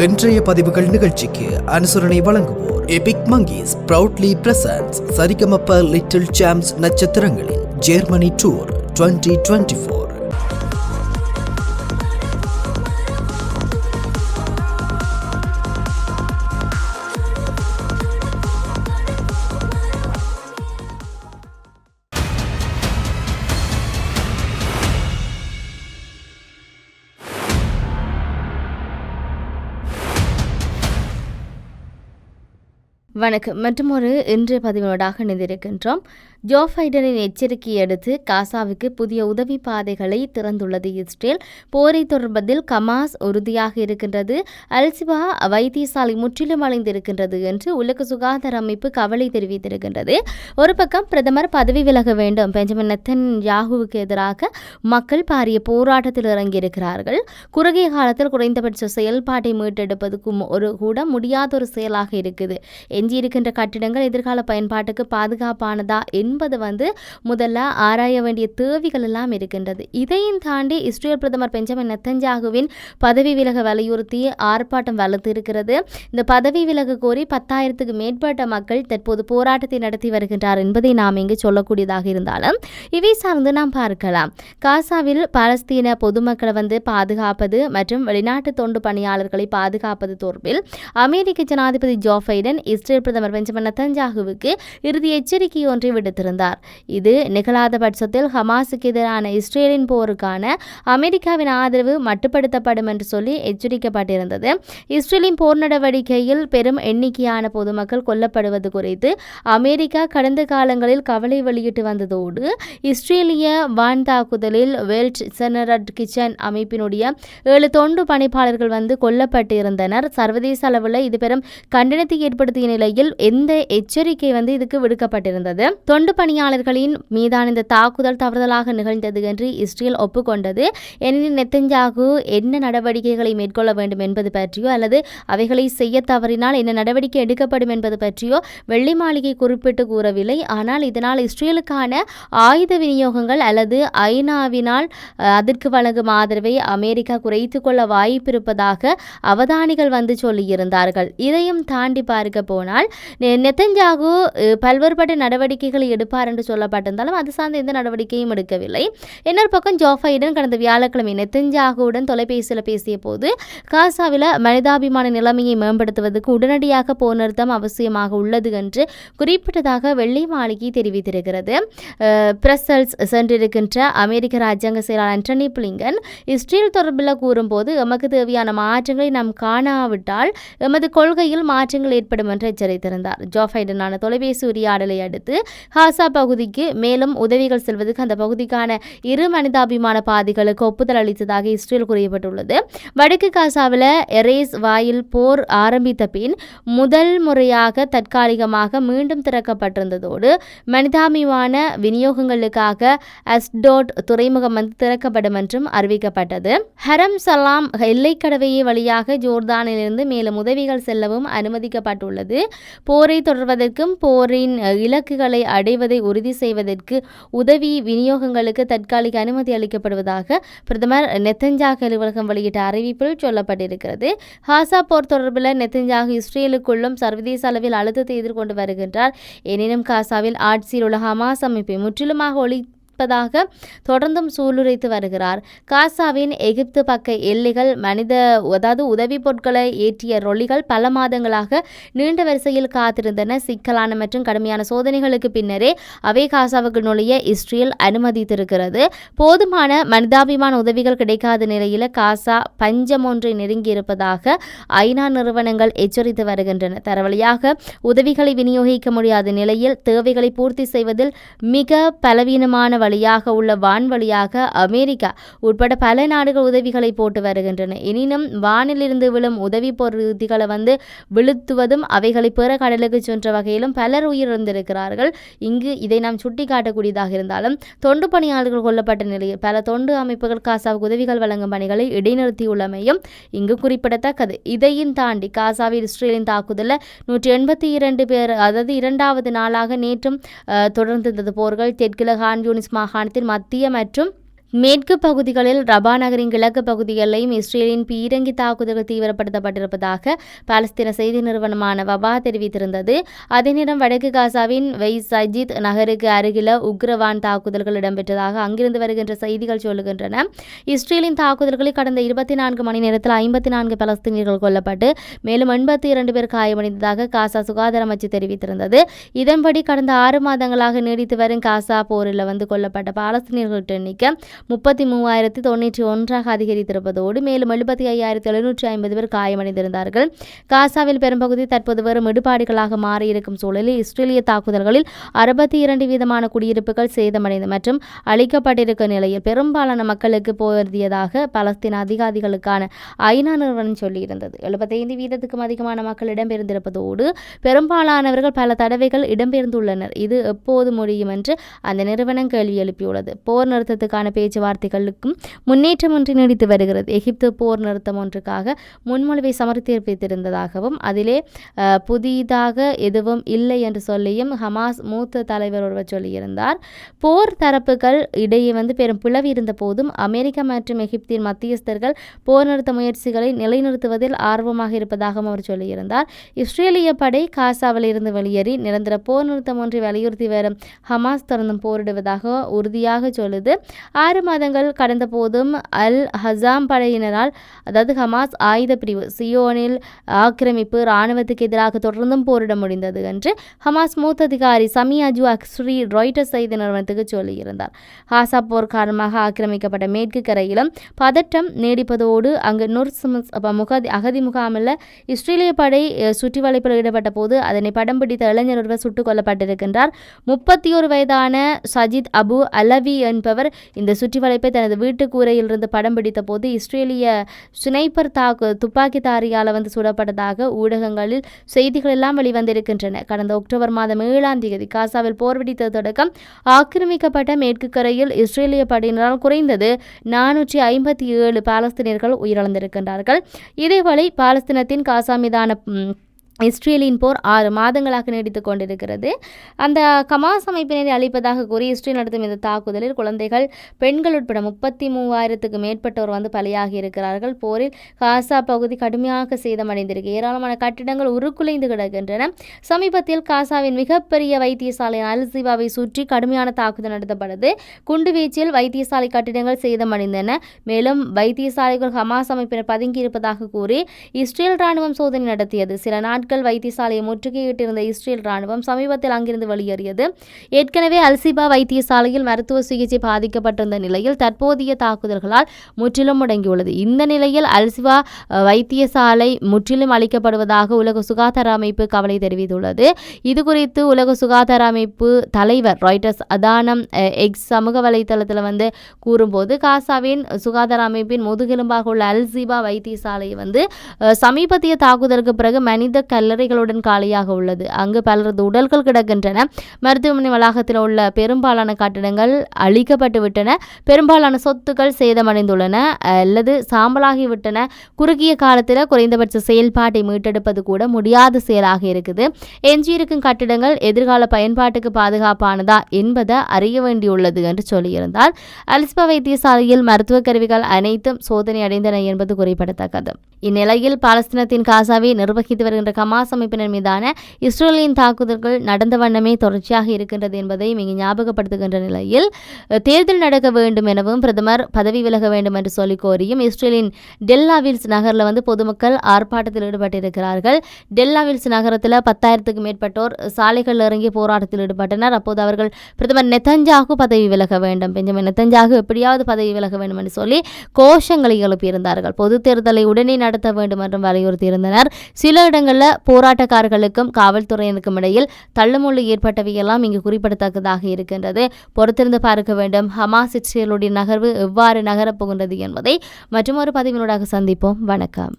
இன்றைய பதிவுகள் நிகழ்ச்சிக்கு அனுசரணை வழங்குவோர் Epic Monkeys proudly presents Saregamapa little champs நட்சத்திரங்களின் ஜெர்மனி டூர் 2024 வணக்கம். மற்றும் ஒரு இன்றைய பதிவினோடாக இணைந்திருக்கின்றோம். ஜோ பைடனின் எச்சரிக்கையை அடுத்து காசாவுக்கு புதிய உதவி பாதைகளை திறந்துள்ளது இஸ்ரேல். போரை தொடர்பதில் கமாஸ் உறுதியாக இருக்கின்றது. அல்சிபா வைத்தியசாலை முற்றிலும் அடைந்திருக்கின்றது என்று உலக சுகாதார அமைப்பு கவலை தெரிவித்திருக்கின்றது. ஒரு பக்கம் பிரதமர் பதவி விலக வேண்டும். பெஞ்சமின் நெத்தன் யாகுவுக்கு எதிராக மக்கள் பாரிய போராட்டத்தில் இறங்கியிருக்கிறார்கள். குறுகிய காலத்தில் குறைந்தபட்ச செயல்பாட்டை மீட்டெடுப்பதுக்கும் ஒரு கூட முடியாத ஒரு செயலாக இருக்குது. எஞ்சியிருக்கின்ற கட்டிடங்கள் எதிர்கால பயன்பாட்டுக்கு பாதுகாப்பானதா என்பது வந்து முதல்ல ஆராய வேண்டிய தேவைகள் எல்லாம் இருக்கின்றது. இதையும் தாண்டி இஸ்ரேல் பிரதமர் பெஞ்சமின் நெத்தஞ்சாகுவின் பதவி விலக வலியுறுத்தி ஆர்ப்பாட்டம் வலுத்து இருக்கிறது இந்த பதவி விலக கோரி பத்தாயிரத்துக்கு மேற்பட்ட மக்கள் தற்போது போராட்டத்தை நடத்தி வருகின்றார் என்பதை நாம் இங்கு சொல்லக்கூடியதாக இருந்தாலும் இவை சார்ந்து நாம் பார்க்கலாம். காசாவில் பாலஸ்தீன பொதுமக்களை வந்து பாதுகாப்பது மற்றும் வெளிநாட்டு தொண்டு பணியாளர்களை பாதுகாப்பது தொடர்பில் அமெரிக்க ஜனாதிபதி ஜோ பைடன் இஸ்ரேல் பிரதமர் பெஞ்சமின் நத்தஞ்சாகுவுக்கு இறுதி எச்சரிக்கை ஒன்றை விடுத்திருந்தார். இது நிகழாத பட்சத்தில் ஹமாஸுக்கு எதிரான இஸ்ரேலின் போருக்கான அமெரிக்காவின் ஆதரவு மட்டுப்படுத்தப்படும் என்று சொல்லி எச்சரிக்கப்பட்டிருந்தது. இஸ்ரேலின் போர் நடவடிக்கையில் பெரும் எண்ணிக்கையான பொதுமக்கள் கொல்லப்படுவது குறித்து அமெரிக்கா கடந்த காலங்களில் கவலை வெளியிட்டு வந்ததோடு இஸ்ரேலிய வான் தாக்குதலில் வெல்ட் செனரட் கிச்சன் அமைப்பினுடைய ஏழு தொண்டு பணிப்பாளர்கள் வந்து கொல்லப்பட்டிருந்தனர். சர்வதேச அளவில் இது பெரும் கண்டனத்தை ஏற்படுத்திய நிலை நிலையில் எந்த எச்சரிக்கை வந்து இதுக்கு விடுக்கப்பட்டிருந்தது. தொண்டு பணியாளர்களின் மீதான இந்த தாக்குதல் தவறுதலாக நிகழ்ந்தது என்று இஸ்ரேல் ஒப்புக்கொண்டது. எனினும் நெத்தஞ்சாகு என்ன நடவடிக்கைகளை மேற்கொள்ள வேண்டும் என்பது பற்றியோ அல்லது அவைகளை செய்ய தவறினால் என்ன நடவடிக்கை எடுக்கப்படும் என்பது பற்றியோ வெள்ளி மாளிகை குறிப்பிட்டு கூறவில்லை. ஆனால் இதனால் இஸ்ரேலுக்கான ஆயுத விநியோகங்கள் அல்லது ஐநாவினால் அதற்கு வழங்கும் ஆதரவை அமெரிக்கா குறைத்துக் கொள்ள வாய்ப்பிருப்பதாக அவதானிகள் வந்து சொல்லியிருந்தார்கள். இதையும் தாண்டி பார்க்க போனால் ஆனால் நெத்தஞ்சாகு பல்வேறுபட்ட நடவடிக்கைகளை எடுப்பார் என்று சொல்லப்பட்டிருந்தாலும் அது சார்ந்த எந்த நடவடிக்கையும் எடுக்கவில்லை. இன்னொரு பக்கம் ஜோ பைடன் கடந்த வியாழக்கிழமை நெத்தஞ்சாகுடன் தொலைபேசியில் பேசிய போது காசாவில் மனிதாபிமான நிலைமையை மேம்படுத்துவதற்கு உடனடியாக போர் நிறுத்தம் அவசியமாக உள்ளது என்று குறிப்பிட்டதாக வெள்ளை மாளிகை தெரிவித்திருக்கிறது. பிரசல்ஸ் சென்றிருக்கின்ற அமெரிக்க ராஜ்யாங்க செயலாளர் ஆண்டனி பிளிங்கன் இஸ்ரேல் தொடர்பில் கூறும்போது எமக்கு தேவையான மாற்றங்களை நாம் காணாவிட்டால் எமது கொள்கையில் மாற்றங்கள் ஏற்படும் என்று தெரிவித்திருந்தார் ஜோ பைடனான தொலைபேசி உரையாடலை அடுத்து ஹாசா பகுதிக்கு மேலும் உதவிகள் செல்வதற்கு அந்த பகுதிக்கான இரு மனிதாபிமான பாதைகளுக்கு ஒப்புதல் அளித்ததாக இஸ்ரேல் கூறியப்பட்டுள்ளது. வடக்கு காசாவில் எரேஸ் வாயில் போர் ஆரம்பித்த பின் முதல் முறையாக தற்காலிகமாக மீண்டும் திறக்கப்பட்டிருந்ததோடு மனிதாபிமான விநியோகங்களுக்காக அஸ்டோட் துறைமுகம் வந்து திறக்கப்படும் என்றும் அறிவிக்கப்பட்டது. ஹரம் சலாம் எல்லைக்கடவையை வழியாக ஜோர்தானிலிருந்து மேலும் உதவிகள் செல்லவும் அனுமதிக்கப்பட்டுள்ளது. போரை தொடர்வதற்கும் போரின் இலக்குகளை அடைவதை உறுதி செய்வதற்கு உதவி விநியோகங்களுக்கு தற்காலிக அனுமதி அளிக்கப்படுவதாக பிரதமர் நெத்தஞ்சாக் அலுவலகம் வெளியிட்ட அறிவிப்பில் சொல்லப்பட்டிருக்கிறது. ஹாசா போர் தொடர்பில் நெத்தஞ்சாக் இஸ்ரேலுக்குள்ளும் சர்வதேச அளவில் அழுத்தத்தை எதிர்கொண்டு வருகின்றார். எனினும் காசாவில் ஆட்சியில் உள்ள ஹமாஸ் அமைப்பை முற்றிலுமாக ஒளி இருப்பதாக தொடர்ந்தும் சூளுரைத்து வருகிறார். காசாவின் எகிப்து பக்க எல்லைகள் மனித அதாவது உதவி பொருட்களை ஏற்றிய ரொலிகள் பல மாதங்களாக நீண்ட வரிசையில் காத்திருந்தன. சிக்கலான மற்றும் கடுமையான சோதனைகளுக்கு பின்னரே அவை காசாவுக்கு நுழைய இஸ்ரேல் அனுமதித்திருக்கிறது. போதுமான மனிதாபிமான உதவிகள் கிடைக்காத நிலையில் காசா பஞ்சம் ஒன்றை நெருங்கியிருப்பதாக ஐநா நிறுவனங்கள் எச்சரித்து வருகின்றன. தரவழியாக உதவிகளை விநியோகிக்க முடியாத நிலையில் தேவைகளை பூர்த்தி செய்வதில் மிக பலவீனமான வழியாக உள்ள வான்வழியாக அமெரிக்கா உட்பட பல நாடுகள் உதவிகளை போட்டு வருகின்றன. எனினும் வானிலிருந்து விழும் உதவி பொருதிகளை வந்து விழுத்துவதும் அவைகளை பிற கடலுக்கு சென்ற வகையிலும் பலர் உயிரிழந்திருக்கிறார்கள். இங்கு இதை நாம் சுட்டிக்காட்டக்கூடியதாக இருந்தாலும் தொண்டு பணியாளர்கள் கொல்லப்பட்ட நிலையில் பல தொண்டு அமைப்புகள் காசாவுக்கு உதவிகள் வழங்கும் பணிகளை இடைநிறுத்தியுள்ளமையும் இங்கு குறிப்பிடத்தக்கது. இதையும் தாண்டி காசாவில் இஸ்ரேலின் தாக்குதலில் நூற்றி எண்பத்தி இரண்டு பேர் அதாவது இரண்டாவது நாளாக நேற்றும் தொடர்ந்திருந்தது போர்கள். தெற்கில ஹான் யூனிஸ் மாகாணத்தின் மத்திய மற்றும் மேற்கு பகுதிகளில் ரபா நகரின் கிழக்கு பகுதிகளிலும் இஸ்ரேலின் பீரங்கி தாக்குதல்கள் தீவிரப்படுத்தப்பட்டிருப்பதாக பாலஸ்தீன செய்தி நிறுவனமான வபா தெரிவித்திருந்தது. அதே நேரம் வடக்கு காசாவின் வெய் சஜித் நகருக்கு அருகில உக்ரவான் தாக்குதல்கள் இடம்பெற்றதாக அங்கிருந்து வருகின்ற செய்திகள் சொல்லுகின்றன. இஸ்ரேலின் தாக்குதல்களில் கடந்த இருபத்தி நான்கு மணி நேரத்தில் ஐம்பத்தி நான்கு பலஸ்தீனியர்கள் கொல்லப்பட்டு மேலும் எண்பத்தி இரண்டு பேர் காயமடைந்ததாக காசா சுகாதார அமைச்சு தெரிவித்திருந்தது. இதன்படி கடந்த ஆறு மாதங்களாக நீடித்து வரும் காசா போரில் வந்து கொல்லப்பட்ட பாலஸ்தீனியர்கள் எண்ணிக்கை முப்பத்தி மூவாயிரத்தி தொண்ணூற்றி ஒன்றாக அதிகரித்திருப்பதோடு மேலும் எழுபத்தி ஐயாயிரத்தி எழுநூற்றி ஐம்பது பேர் காயமடைந்திருந்தார்கள். காசாவில் பெரும்பகுதி தற்போது வெறும் இடுபாடுகளாக மாறியிருக்கும் சூழலில் இஸ்ரேலிய தாக்குதல்களில் அறுபத்தி இரண்டு வீதமான குடியிருப்புகள் சேதமடைந்து மற்றும் அளிக்கப்பட்டிருக்கும் நிலையில் பெரும்பாலான மக்களுக்கு போதியதாக பலஸ்தீன அதிகாரிகளுக்கான ஐநா நிறுவனம் சொல்லியிருந்தது. எழுபத்தைந்து வீதத்துக்கும் அதிகமான மக்கள் இடம்பெயர்ந்திருப்பதோடு பெரும்பாலானவர்கள் பல தடவைகள் இடம்பெயர்ந்துள்ளனர். இது எப்போது முடியும் என்று அந்த நிறுவனம் கேள்வி எழுப்பியுள்ளது. போர் நிறுத்தத்துக்கான பேச்சு பேச்சுவார்த்தைகளுக்கும் முன்னேற்றமின்றி நீடித்து வருகிறது. எகிப்து போர் நிறுத்தம் ஒன்றுக்காக முன்மொழிவை சமர்ப்பித்திருந்ததாகவும் அதிலே புதிதாக எதுவும் இல்லை என்று சொல்லியும் ஹமாஸ் மூத்த தலைவர் ஒருவர் சொல்லியிருந்தார். போர் தரப்புகள் இடையே வந்து பெரும் பிளவு இருந்த போதும் அமெரிக்கா மற்றும் எகிப்தின் மத்தியஸ்தர்கள் போர் நிறுத்த முயற்சிகளை நிலைநிறுத்துவதில் ஆர்வமாக இருப்பதாகவும் அவர் சொல்லியிருந்தார். இஸ்ரேலிய படை காசாவில் இருந்து வெளியேறி நிரந்தர போர் நிறுத்தம் ஒன்றை வலியுறுத்தி வரும் ஹமாஸ் தொடர்ந்தும் போரிடுவதாக உறுதியாக சொல்லுது. ஆறு மாதங்கள் கடந்த போதும் அல் ஹசாம் படையினரால் அதாவது ஹமாஸ் ஆயுத பிரிவு சியோனில் ஆக்கிரமிப்பு இராணுவத்துக்கு எதிராக தொடர்ந்தும் போரிட முடிந்தது என்று ஹமாஸ் மூத்த அதிகாரி சமி அஜு அக்ஸ்ரி ராய்டர்ஸ் செய்தி நிறுவனத்துக்கு சொல்லியிருந்தார். ஹாசா போர் காரணமாக ஆக்கிரமிக்கப்பட்ட மேற்கு கரையிலும் பதட்டம் நீடிப்பதோடு அங்கு நுர் முகதி அகதி முகாமில் இஸ்ரேலிய படை சுற்றி வளைப்பில் ஈடுபட்ட போது அதனை படம் பிடித்த இளைஞர் ஒருவர் சுட்டுக் கொல்லப்பட்டிருக்கின்றார். முப்பத்தி ஒரு வயதான சஜித் அபு அலவி என்பவர் இந்த சுற்றி வளைப்பை தனது வீட்டு கூரையிலிருந்து படம் பிடித்த போது இஸ்ரேலிய சுனைப்பர் தாக்கு துப்பாக்கிதாரியால் வந்து சுடப்பட்டதாக ஊடகங்களில் செய்திகள் எல்லாம் வெளிவந்திருக்கின்றன. கடந்த அக்டோபர் மாதம் ஏழாம் தேதி காசாவில் போர் வெடித்தது தொடக்கம் ஆக்கிரமிக்கப்பட்ட மேற்கு கரையில் இஸ்ரேலிய படையினரால் குறைந்தது நானூற்றி ஐம்பத்தி ஏழு பாலஸ்தீனியர்கள் உயிரிழந்திருக்கின்றார்கள். இதேவேளை பாலஸ்தீனத்தின் காசா மீதான இஸ்ரேலின் போர் ஆறு மாதங்களாக நீடித்துக் கொண்டிருக்கிறது. அந்த கமாஸ் அமைப்பினரை அழிப்பதாக கூறி இஸ்ரேல் நடத்தும் இந்த தாக்குதலில் குழந்தைகள் பெண்கள் உட்பட முப்பத்தி மூவாயிரத்துக்கு மேற்பட்டோர் வந்து பலியாகி இருக்கிறார்கள். போரில் காசா பகுதி கடுமையாக சேதமடைந்திருக்கு. ஏராளமான கட்டிடங்கள் உருக்குலைந்து கிடக்கின்றன. சமீபத்தில் காசாவின் மிகப்பெரிய வைத்தியசாலை அல்சிபாவை சுற்றி கடுமையான தாக்குதல் நடத்தப்பட்டது. குண்டுவீச்சில் வைத்தியசாலை கட்டிடங்கள் சேதமடைந்தன. மேலும் வைத்தியசாலைகள் ஹமாஸ் அமைப்பினர் பதுங்கியிருப்பதாக கூறி இஸ்ரேல் ராணுவம் சோதனை நடத்தியது. சில நாட்கள் வைத்தியசாலையை முற்றுகையிட்டிருந்த இஸ்ரேல் ராணுவம் சமீபத்தில் அங்கிருந்து வெளியேறியது. ஏற்கனவே அல்சிபா வைத்தியசாலையில் மருத்துவ சிகிச்சை பாதிக்கப்பட்டிருந்த நிலையில் தற்போதைய தாக்குதல்களால் முற்றிலும் முடங்கியுள்ளது. இந்த நிலையில் அல்சிபா வைத்தியசாலை முற்றிலும் அளிக்கப்படுவதாக உலக சுகாதார அமைப்பு கவலை தெரிவித்துள்ளது. இதுகுறித்து உலக சுகாதார அமைப்பு தலைவர் ராய்டர்ஸ் அதானம் எக்ஸ் சமூக வலைதளத்தில் வந்து கூறும்போது காசாவின் சுகாதார அமைப்பின் முதுகெலும்பாக உள்ள அல்சிபா வைத்தியசாலை வந்து சமீபத்திய தாக்குதலுக்கு பிறகு மனித கல்லறைகளுடன் காலியாக உள்ளது. அங்கு பலரது உடல்கள் கிடக்கின்றன. மருத்துவமனை வளாகத்தில் உள்ள பெரும்பாலான கட்டிடங்கள் அழிக்கப்பட்டுவிட்டன. பெரும்பாலான சொத்துக்கள் சேதமடைந்துள்ளன. அல்லது சாம்பலாகிவிட்டன. குறுகிய காலத்தில் குறைந்தபட்ச செயல்பாட்டை மீட்டெடுப்பது கூட முடியாத செயலாக இருக்குது. எஞ்சியிருக்கும் கட்டிடங்கள் எதிர்கால பயன்பாட்டுக்கு பாதுகாப்பானதா என்பதை அறிய வேண்டியுள்ளது என்று சொல்லியிருந்தார். அலிஸ்பா வைத்தியசாலையில் மருத்துவ கருவிகள் அனைத்தும் சோதனை அடைந்தன என்பது குறிப்பிடத்தக்கது. இந்நிலையில் பாலஸ்தீனத்தின் காசாவை நிர்வகித்து வருகின்ற ஹமாஸ் அமைப்பினர் மீதான இஸ்ரேலின் தாக்குதல்கள் நடந்த வண்ணமே தொடர்ச்சியாக இருக்கின்றது என்பதையும் இங்கு ஞாபகப்படுத்துகின்ற நிலையில் தேர்தல் நடக்க வேண்டும் எனவும் பிரதமர் பதவி விலக வேண்டும் என்று சொல்லி கோரியும் இஸ்ரேலின் டெல்லாவில்ஸ் நகரில் வந்து பொதுமக்கள் ஆர்ப்பாட்டத்தில் ஈடுபட்டிருக்கிறார்கள். டெல்லாவில்ஸ் நகரத்தில் பத்தாயிரத்துக்கும் மேற்பட்டோர் சாலைகளில் இறங்கி போராட்டத்தில் ஈடுபட்டனர். அப்போது அவர்கள் பிரதமர் நெத்தஞ்சாகு பதவி விலக வேண்டும் பெஞ்சமின் நெத்தஞ்சாகு எப்படியாவது பதவி விலக வேண்டும் என்று சொல்லி கோஷங்களை எழுப்பியிருந்தார்கள். பொது தேர்தலை உடனே நடத்த வேண்டும் என்றும் வலியுறுத்தியிருந்தனர். சில இடங்களில் போராட்டக்காரர்களுக்கும் காவல்துறையினருக்கும் இடையில் தள்ளுமுள்ளு ஏற்பட்டவையெல்லாம் இங்கு குறிப்பிடத்தக்கதாக இருக்கின்றது. பொறுத்திருந்து பார்க்க வேண்டும். ஹமாஸ் இஸ்ரேலுடைய நகர்வு எவ்வாறு நகரப் போகின்றது என்பதை ஒரு பதிவினூடாக சந்திப்போம். வணக்கம்.